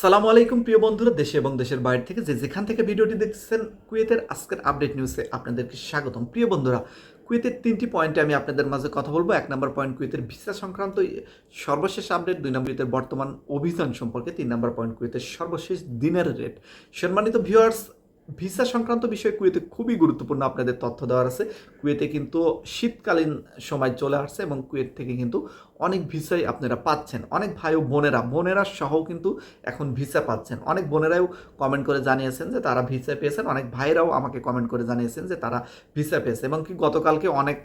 সালামু আলাইকুম, প্রিয় বন্ধুরা, দেশে এবং দেশের বাইরে থেকে যে যেখান থেকে ভিডিওটি দেখছেন কুয়েতের আজকের আপডেট নিউজে আপনাদেরকে স্বাগতম। প্রিয় বন্ধুরা, কুয়েতের তিনটি পয়েন্টে আমি আপনাদের মাঝে কথা বলব। এক নম্বর পয়েন্ট কুয়েতের ভিসা সংক্রান্ত সর্বশেষ আপডেট দুই নম্বর কুয়েতের বর্তমান অভিযান সম্পর্কে, তিন নম্বর পয়েন্ট কুয়েতের সর্বশেষ দিনের রেট সম্মানিত ভিউয়ার্স ভিসা সংক্রান্ত বিষয়ে কুয়েতে খুবই গুরুত্বপূর্ণ আপনাদের তথ্য দেওয়ার আছে। কুয়েতে কিন্তু শীতকালীন সময় চলে আসছে এবং কুয়েত থেকে কিন্তু অনেক ভিসাই আপনারা পাচ্ছেন। অনেক ভাই ও বোনেরা বোনেরা সহ কিন্তু এখন ভিসা পাচ্ছেন। অনেক বোনেরাও কমেন্ট করে জানিয়েছেন যে তারা ভিসা পেয়েছেন। অনেক ভাইরাও আমাকে কমেন্ট করে জানিয়েছেন যে তারা ভিসা পেয়েছে এবং কি গতকালকে অনেক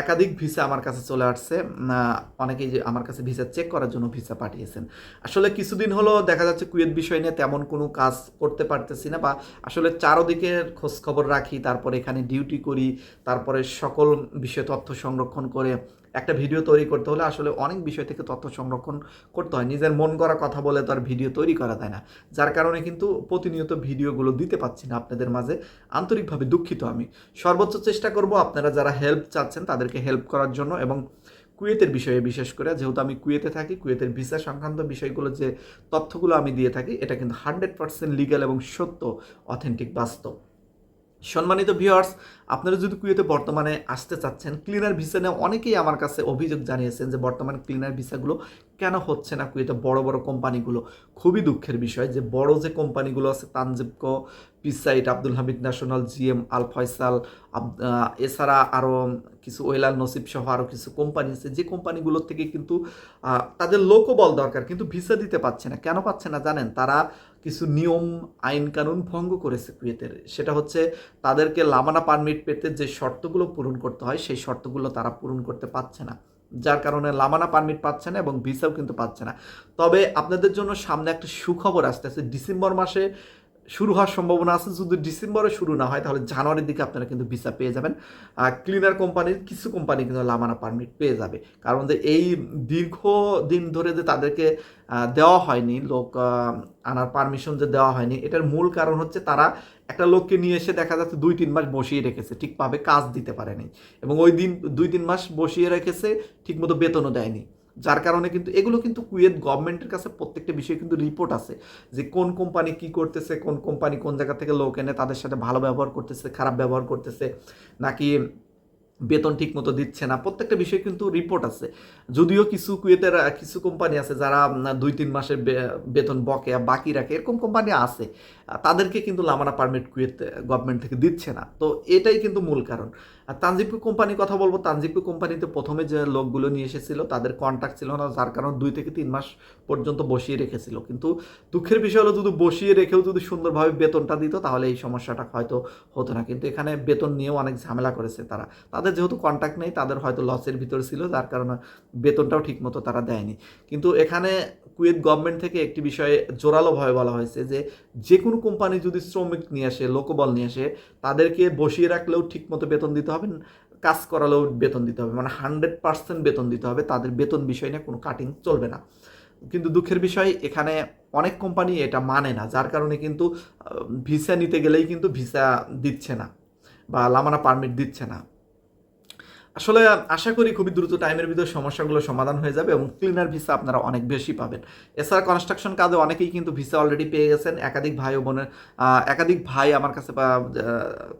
একাধিক ভিসা আমার কাছে চলে আসছে। অনেকেই যে আমার কাছে ভিসা চেক করার জন্য ভিসা পাঠিয়েছেন। আসলে কিছুদিন হলো দেখা যাচ্ছে কুয়েত বিষয় নিয়ে তেমন কোনো কাজ করতে পারতেছি না বা আসলে চারোদিকে খোঁজ খবর রাখি, তারপরে এখানে ডিউটি করি, তারপরে সকল বিষয় তথ্য সংরক্ষণ করে একটা ভিডিও তৈরি করতে হলে আসলে অনেক বিষয় থেকে তথ্য সংরক্ষণ করতে হয়। নিজের মন করা কথা বলে তো আর ভিডিও তৈরি করা যায় না। যার কারণে কিন্তু প্রতিনিয়ত ভিডিওগুলো দিতে পাচ্ছি না আপনাদের মাঝে। আন্তরিকভাবে দুঃখিত আমি। সর্বোচ্চ চেষ্টা করব আপনারা যারা হেল্প চাচ্ছেন তাদেরকে হেল্প করার জন্য এবং কুয়েতের বিষয়ে বিশেষ করে, যেহেতু আমি কুয়েতে থাকি, কুয়েতের ভিসা সংক্রান্ত বিষয়গুলো যে তথ্যগুলো আমি দিয়ে থাকি, এটা কিন্তু হান্ড্রেড পার্সেন্ট লিগ্যাল এবং সত্য অথেন্টিক বাস্তব। সম্মানিত ভিউয়ার্স আপনারা যদি কুয়েতে বর্তমানে আসতে চাচ্ছেন ক্লিনার ভিসা নিয়ে অনেকেই আমার কাছে অভিযোগ জানিয়েছেন যে বর্তমানে ক্লিনার ভিসাগুলো কেন হচ্ছে না কুয়েতে বড় বড় কোম্পানিগুলো খুবই দুঃখের বিষয় যে বড় যে কোম্পানিগুলো আছে, তানজিবকো পিসাইট Abdul Hamid national GM Al Faisal এছাড়া আরও কিছু ওয়েলাল নসিব সহ আরও কিছু কোম্পানি আছে, যে কোম্পানিগুলোর থেকে কিন্তু তাদের লোকও বল দরকার, কিন্তু ভিসা দিতে পারছে না। কেন পাচ্ছে না জানেন? তারা কিছু নিয়ম, আইন কানুন ভঙ্গ করেছে কুয়েতের সেটা হচ্ছে তাদেরকে লামানা পারমিট পেতে যে শর্তগুলো পূরণ করতে হয়, সেই শর্তগুলো তারা পূরণ করতে পারছে না। যার কারণে লামানা পারমিট পাচ্ছে না এবং ভিসাও কিন্তু পাচ্ছে না। তবে আপনাদের জন্য সামনে একটা সুখবর আসতেছে। ডিসেম্বর মাসে শুরু হওয়ার সম্ভাবনা আছে। যদি ডিসেম্বরে শুরু না হয়, তাহলে জানুয়ারির দিকে আপনারা কিন্তু ভিসা পেয়ে যাবেন। ক্লিনার কোম্পানির কিছু কোম্পানি কিন্তু লামানা পারমিট পেয়ে যাবে। কারণ যে এই দীর্ঘ দিন ধরে যে তাদেরকে দেওয়া হয়নি, লোক আনার পারমিশন যে দেওয়া হয়নি, এটার মূল কারণ হচ্ছে তারা একটা লোককে নিয়ে এসে দেখা যাচ্ছে দুই, তিন মাস বসিয়ে রেখেছে, ঠিকভাবে কাজ দিতে পারেনি। এবং ওই দিন, দুই, তিন মাস বসিয়ে রেখেছে, ঠিকমতো বেতনও দেয়নি। যার কারণে কিন্তু এগুলো কিন্তু কুয়েত গভর্নমেন্টের কাছে প্রত্যেকটা বিষয়ে কিন্তু রিপোর্ট আছে যে কোন কোম্পানি কি করতেছে, কোন কোম্পানি কোন জায়গা থেকে লোক এনে তাদের সাথে ভালো ব্যবহার করতেছে, খারাপ ব্যবহার করতেছে, নাকি বেতন ঠিক মতো দিচ্ছে না, প্রত্যেকটা বিষয়ে কিন্তু রিপোর্ট আছে। যদিও কিছু কুয়েতের, কিছু কোম্পানি আছে যারা দুই তিন মাসের বেতন বকেয়া বাকি রাখে, এরকম কোম্পানি আছে। তাদেরকে কিন্তু লামারা পারমিট কুয়েত গভর্নমেন্ট থেকে দিচ্ছে না। তো এটাই কিন্তু মূল কারণ। আর তানজিবকো কোম্পানির কথা বলব তানজিবকো কোম্পানিতে প্রথমে যে লোকগুলো নিয়ে এসেছিল, তাদের কন্ট্যাক্ট ছিল না, যার কারণে দুই থেকে তিন মাস পর্যন্ত বসিয়ে রেখেছিল। কিন্তু দুঃখের বিষয় হলো, যদি বসিয়ে রেখেও যদি সুন্দরভাবে বেতনটা দিত, তাহলে এই সমস্যাটা হয়তো হতো না। কিন্তু এখানে বেতন নিয়েও অনেক ঝামেলা করেছে তারা। তাদের যেহেতু কন্ট্যাক্ট নেই, তাদের হয়তো লসের ভিতরে ছিল, যার কারণে বেতনটাও ঠিকমতো তারা দেয়নি। কিন্তু এখানে কুয়েত গভর্নমেন্ট থেকে একটি বিষয়ে জোরালোভাবে বলা হয়েছে যে যে কোনো কোম্পানি যদি শ্রমিক নিয়ে আসে, লোকবল নিয়ে আসে, তাদেরকে বসিয়ে রাখলেও ঠিকমতো বেতন দিতে হবে, কাজ করালেও বেতন দিতে হবে। মানে হান্ড্রেড পার্সেন্ট বেতন দিতে হবে, তাদের বেতন বিষয় নিয়ে কোনো কাটিং চলবে না। কিন্তু দুঃখের বিষয়, এখানে অনেক কোম্পানি এটা মানে না, যার কারণে কিন্তু ভিসা নিতে গেলেই কিন্তু ভিসা দিচ্ছে না, বা লামানা পারমিট দিচ্ছে না। আসলে আশা করি খুবই দ্রুত টাইমের ভিতরে সমস্যাগুলো সমাধান হয়ে যাবে এবং ক্লিনার ভিসা আপনারা অনেক বেশি পাবেন। এছাড়া কনস্ট্রাকশন কাজে অনেকেই কিন্তু ভিসা অলরেডি পেয়ে গেছেন। একাধিক ভাই ও বোনের একাধিক ভাই আমার কাছে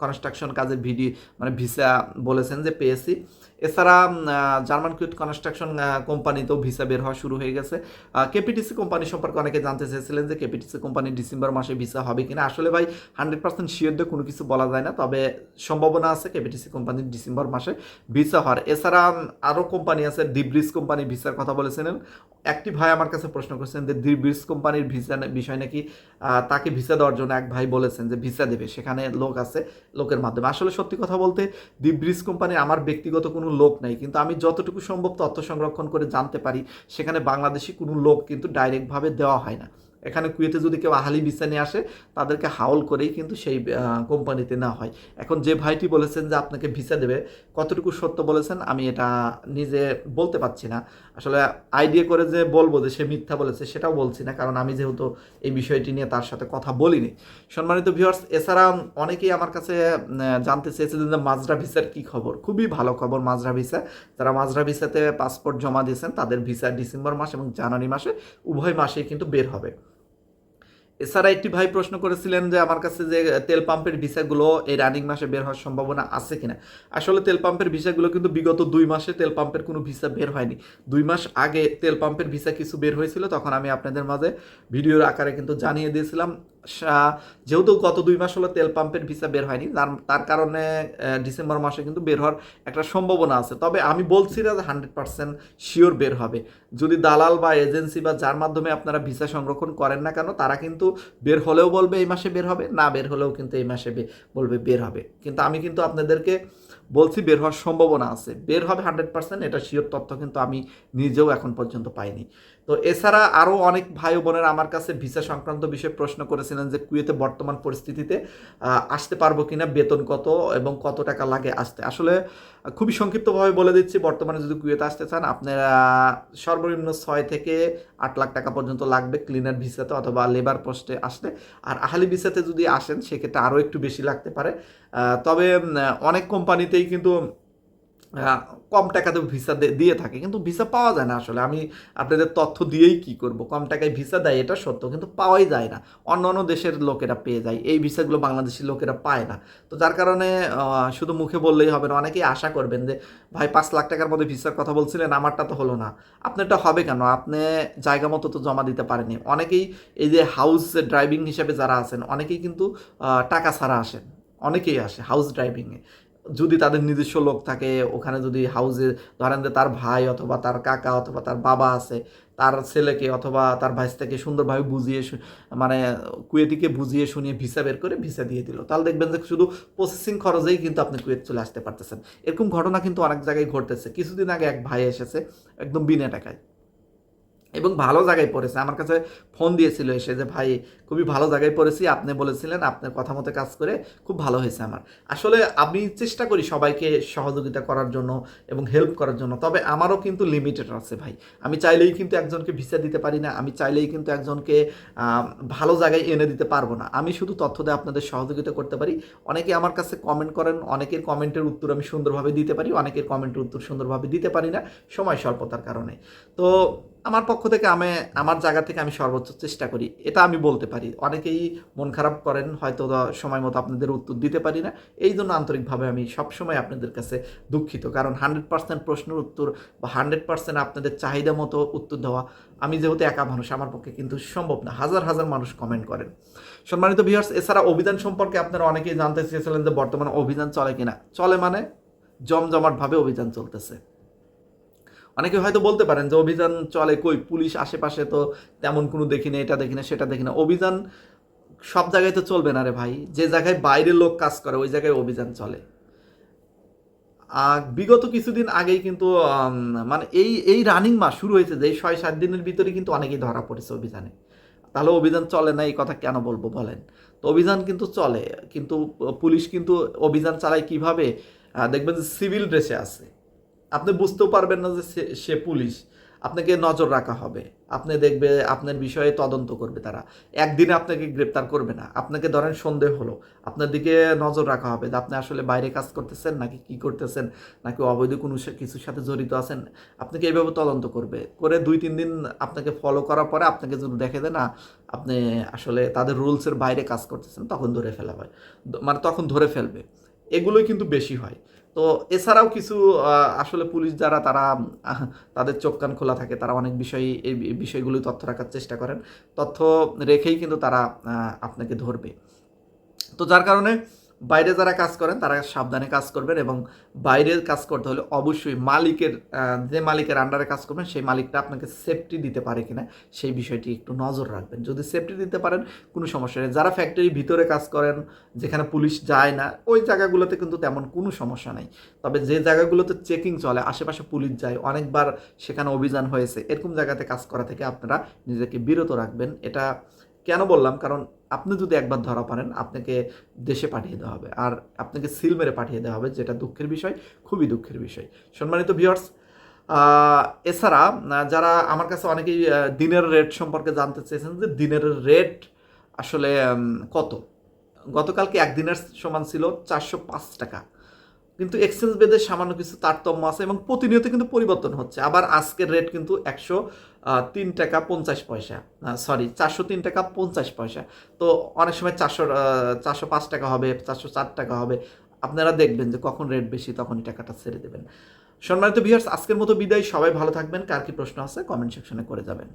কনস্ট্রাকশন কাজের ভিডিও মানে ভিসা বলেছেন যে পেয়েছি। এছাড়া জার্মান কুইট কনস্ট্রাকশন কোম্পানিতেও ভিসা বের হওয়া শুরু হয়ে গেছে। কেপিটিসি কোম্পানি সম্পর্কে অনেকে জানতে চেয়েছিলেন যে কেপিটিসি কোম্পানি ডিসেম্বর মাসে ভিসা হবে কিনা। আসলে ভাই হান্ড্রেড পার্সেন্ট শিওর দিয়ে কোনো কিছু বলা যায় না, তবে সম্ভাবনা আছে কেপিটিসি কোম্পানির ডিসেম্বর মাসে ভিসা হওয়ার। এছাড়া আরও কোম্পানি আছে ডিব্রিজ কোম্পানি ভিসার কথা বলেছিলেন। একটি ভাই আমার কাছে প্রশ্ন করেছেন যে ডিব্রিজ কোম্পানির ভিসা বিষয় নাকি তাকে ভিসা দেওয়ার জন্য এক ভাই বলেছেন যে, ভিসা দেবে। সেখানে লোক আছে, লোকের মাধ্যমে। আসলে সত্যি কথা বলতে ডিব্রিজ কোম্পানির আমার ব্যক্তিগত কোনো লোক নাই। কিন্তু আমি যতটুকু সম্ভব তথ্য সংরক্ষণ করে জানতে পারি, সেখানে বাংলাদেশি কোনো লোক কিন্তু ডাইরেক্টভাবে দেওয়া হয় না। এখানে কুয়েতে যদি কেউ আহালি ভিসা নিয়ে আসে, তাদেরকে হাউল করেই কিন্তু সেই কোম্পানিতে না হয়। এখন যে ভাইটি বলেছেন যে আপনাকে ভিসা দেবে, কতটুকু সত্য বলেছেন আমি এটা নিজে বলতে পারছি না। আসলে আইডিয়া করে যে বলব যে সে মিথ্যা বলেছে সেটাও বলছি না, কারণ আমি যেহেতু এই বিষয়টি নিয়ে তার সাথে কথা বলিনি। সম্মানিত ভিউয়ার্স এছাড়া অনেকেই আমার কাছে জানতে চেয়েছিলেন যে মাজরা ভিসার কী খবর? খুবই ভালো খবর মাজরা ভিসা। যারা মাজরা ভিসাতে পাসপোর্ট জমা দিয়েছেন, তাদের ভিসা ডিসেম্বর মাস এবং জানুয়ারি মাসে উভয় মাসেই কিন্তু বের হবে। এছাড়া একটি ভাই প্রশ্ন করেছিলেন যে আমার কাছে যে তেল পাম্পের ভিসাগুলো এই রানিং মাসে বের হওয়ার সম্ভাবনা আছে কিনা। আসলে তেল পাম্পের ভিসাগুলো কিন্তু বিগত দুই মাসে তেল পাম্পের কোনো ভিসা বের হয়নি। দুই মাস আগে তেল পাম্পের ভিসা কিছু বের হয়েছিল, তখন আমি আপনাদের মাঝে ভিডিওর আকারে কিন্তু জানিয়ে দিয়েছিলাম। যেহেতু গত দুই মাস হলো তেল পাম্পের ভিসা বের হয়নি, তার কারণে ডিসেম্বর মাসে কিন্তু বের হওয়ার একটা সম্ভাবনা আছে। তবে আমি বলছি না যে হান্ড্রেড পার্সেন্ট শিওর বের হবে। যদি দালাল বা এজেন্সি বা যার মাধ্যমে আপনারা ভিসা সংরক্ষণ করেন না কেন, তারা কিন্তু বের হলেও বলবে এই মাসে বের হবে, না বের হলেও কিন্তু এই মাসে বলবে বের হবে। কিন্তু আমি কিন্তু আপনাদেরকে বলছি বের হওয়ার সম্ভাবনা আছে। বের হবে হান্ড্রেড পার্সেন্ট, এটা শিওর তথ্য কিন্তু আমি নিজেও এখন পর্যন্ত পাইনি। তো এছাড়া আরও অনেক ভাই বোনেরা আমার কাছে ভিসা সংক্রান্ত বিষয়ে প্রশ্ন করেছিলেন যে কুয়েতে বর্তমান পরিস্থিতিতে আসতে পারব কিনা, বেতন কত এবং কত টাকা লাগে আসতে। আসলে খুবই সংক্ষিপ্তভাবে বলে দিচ্ছি, বর্তমানে যদি কুয়েতে আসতে চান, আপনারা সর্বনিম্ন ছয় থেকে আট লাখ টাকা পর্যন্ত লাগবে ক্লিনার ভিসাতে অথবা লেবার পোস্টে আসতে। আর আহালি ভিসাতে যদি আসেন, সেক্ষেত্রে আরও একটু বেশি লাগতে পারে। তবে অনেক কোম্পানিতেই কিন্তু কম টাকাতে ভিসা দিয়ে থাকে, কিন্তু ভিসা পাওয়া যায় না আসলে। আমি আপনাদের তথ্য দিয়েই কি করব? কম টাকায় ভিসা দেয়, এটা সত্য, কিন্তু পাওয়াই যায় না। অন্য অন্য দেশের লোকেরা পেয়ে যায়, এই ভিসাগুলো বাংলাদেশের লোকেরা পায় না। তো যার কারণে শুধু মুখে বললেই হবে না, অনেকেই আশা করবেন যে, ভাই, পাঁচ লাখ টাকার মধ্যে ভিসার কথা বলছিলেন, আমারটা তো হলো না। আপনারটা হবে কেন? আপনি জায়গা মতো তো জমা দিতে পারেনি অনেকেই এই যে হাউস ড্রাইভিং হিসেবে যারা আছেন, অনেকেই কিন্তু টাকা ছাড়া আসেন। অনেকেই আসে হাউস ড্রাইভিংয়ে যদি তাদের নিজস্ব লোক থাকে, ওখানে যদি হাউসে ধরেন যে তার ভাই অথবা তার কাকা অথবা তার বাবা আছে, তার ছেলেকে অথবা তার ভাইস্তাকে সুন্দরভাবে বুঝিয়ে মানে কুয়েতিকে বুঝিয়ে শুনিয়ে ভিসা বের করে ভিসা দিয়ে দিল। তাহলে দেখবেন যে শুধু প্রসেসিং খরচেই কিন্তু আপনি কুয়েত চলে আসতে পারতেছেন। এরকম ঘটনা কিন্তু অনেক জায়গায় ঘটতেছে। কিছুদিন আগে এক ভাই এসেছে, একদম বিনা টাকায়। এবং ভালো জায়গায় পড়েছে। আমার কাছে ফোন দিয়েছিল এসে যে, ভাই, খুবই ভালো জায়গায় পড়েছি, আপনি বলেছিলেন আপনার কথা মতো কাজ করে খুব ভালো হয়েছে আমার। আসলে আমি চেষ্টা করি সবাইকে সহযোগিতা করার জন্য এবং হেল্প করার জন্য, তবে আমারও কিন্তু লিমিটেড আছে ভাই। আমি চাইলেই কিন্তু একজনকে ভিসা দিতে পারি না, আমি চাইলেই কিন্তু একজনকে ভালো জায়গায় এনে দিতে পারব না। আমি শুধু তথ্য দিয়ে আপনাদের সহযোগিতা করতে পারি। অনেকে আমার কাছে কমেন্ট করেন, অনেকের কমেন্টের উত্তর আমি সুন্দরভাবে দিতে পারি, অনেকের কমেন্টের উত্তর সুন্দরভাবে দিতে পারি না, সময় স্বল্পতার কারণে। তো আমার পক্ষ থেকে আমি, আমার জায়গা থেকে আমি সর্বোচ্চ চেষ্টা করি। এটা আমি বলতে পারি। অনেকেই মন খারাপ করেন, হয়তো সময় মতো আপনাদের উত্তর দিতে পারি না। এই জন্য আন্তরিকভাবে আমি সবসময় আপনাদের কাছে দুঃখিত। কারণ হান্ড্রেড পার্সেন্ট প্রশ্নের উত্তর বা হান্ড্রেড পার্সেন্ট আপনাদের চাহিদা মতো উত্তর দেওয়া আমি যেহেতু একা মানুষ, আমার পক্ষে কিন্তু সম্ভব না। হাজার হাজার মানুষ কমেন্ট করেন। সম্মানিত ভিউয়ার্স এছাড়া অভিযান সম্পর্কে আপনারা অনেকেই জানতে চেয়েছিলেন যে বর্তমানে অভিযান চলে কিনা। চলে মানে জমজমাটভাবে অভিযান চলতেছে। অনেকে হয়তো বলতে পারেন যে অভিযান চলে কই? পুলিশ আশেপাশে তো তেমন কোনো দেখি না এটা দেখি না সেটা দেখি না অভিযান সব জায়গায় তো চলবে না রে ভাই। যে জায়গায় বাইরের লোক কাজ করে, ওই জায়গায় অভিযান চলে। বিগত কিছুদিন আগেই কিন্তু মানে এই এই রানিং মাস শুরু হয়েছে যে এই ছয়, সাত দিনের ভিতরে কিন্তু অনেকেই ধরা পড়েছে অভিযানে। তাহলে অভিযান চলে না, এই কথা কেন বলব বলেন? তো অভিযান কিন্তু চলে, কিন্তু পুলিশ কিন্তু অভিযান চালায় কীভাবে? দেখবেন যে সিভিল ড্রেসে আছে। আপনি বুঝতেও পারবেন না যে সে- পুলিশ। আপনাকে নজর রাখা হবে। আপনি দেখবে আপনার বিষয়ে তদন্ত করবে তারা। একদিনে আপনাকে গ্রেপ্তার করবে না। আপনাকে ধরেন সন্দেহ হলো। আপনার দিকে নজর রাখা হবে আপনি আসলে বাইরে কাজ করতেছেন নাকি কি করতেছেন, নাকি অবৈধ কোনো কিছুর সাথে জড়িত আছেন। আপনাকে এইভাবে তদন্ত করবে। করে দুই, তিন দিন আপনাকে ফলো করার পরে আপনাকে যদি দেখে দেয় না, আপনি আসলে তাদের রুলসের বাইরে কাজ করতেছেন, তখন ধরে ফেলা হয়। মানে তখন ধরে ফেলবে। এগুলোই কিন্তু বেশি হয়। তো এছাড়াও কিছু আসলে পুলিশ যারা, তারা তাদের চোখ কান খোলা থাকে, তারা অনেক বিষয়, এই বিষয়গুলি তথ্য রাখার চেষ্টা করেন। তথ্য রেখেই কিন্তু তারা আপনাকে ধরবে। তো যার কারণে বাইরে যারা কাজ করেন, তারা সাবধানে কাজ করবেন এবং বাইরে কাজ করতে হলে অবশ্যই মালিকের যে মালিকের আন্ডারে কাজ করবেন, সেই মালিকটা আপনাকে সেফটি দিতে পারে কিনা, সেই বিষয়টি একটু নজর রাখবেন। যদি সেফটি দিতে পারেন, কোনো সমস্যা নেই। যারা ফ্যাক্টরির ভিতরে কাজ করেন, যেখানে পুলিশ যায় না, ওই জায়গাগুলোতে কিন্তু তেমন কোনো সমস্যা নেই। তবে যে জায়গাগুলোতে চেকিং চলে, আশেপাশে পুলিশ যায়, অনেকবার সেখানে অভিযান হয়েছে, এরকম জায়গাতে কাজ করা থেকে আপনারা নিজেকে বিরত রাখবেন। এটা কেন বললাম? কারণ আপনি যদি একবার ধরা পড়েন, আপনাকে দেশে পাঠিয়ে দেওয়া হবে। আর আপনাকে সিল মেরে পাঠিয়ে দেওয়া হবে, যেটা দুঃখের বিষয়, খুবই দুঃখের বিষয়। সম্মানিত ভিওর্স এছাড়া যারা আমার কাছে অনেকেই দিনের রেট সম্পর্কে জানতে চেয়েছেন যে দিনের রেট আসলে কত? গতকালকে একদিনের সমান ছিল চারশো পাঁচ টাকা। কিন্তু এক্সচেঞ্জ বেদে সামান্য কিছু তারতম্য আছে এবং প্রতিনিয়ত কিন্তু পরিবর্তন হচ্ছে। আবার আজকের রেট কিন্তু একশো তিন টাকা পঞ্চাশ পয়সা। সরি চারশো তিন টাকা পঞ্চাশ পয়সা। তো অনেক সময় চারশো চারশো পাঁচ টাকা হবে, চারশো চার টাকা হবে। আপনারা দেখবেন যে কখন রেট বেশি তখনই টাকাটা ছেড়ে দেবেন। সম্মানিত ভিউয়ার্স আজকের মতো বিদায়। সবাই ভালো থাকবেন। কার কি প্রশ্ন আছে কমেন্ট সেকশনে করে যাবেন।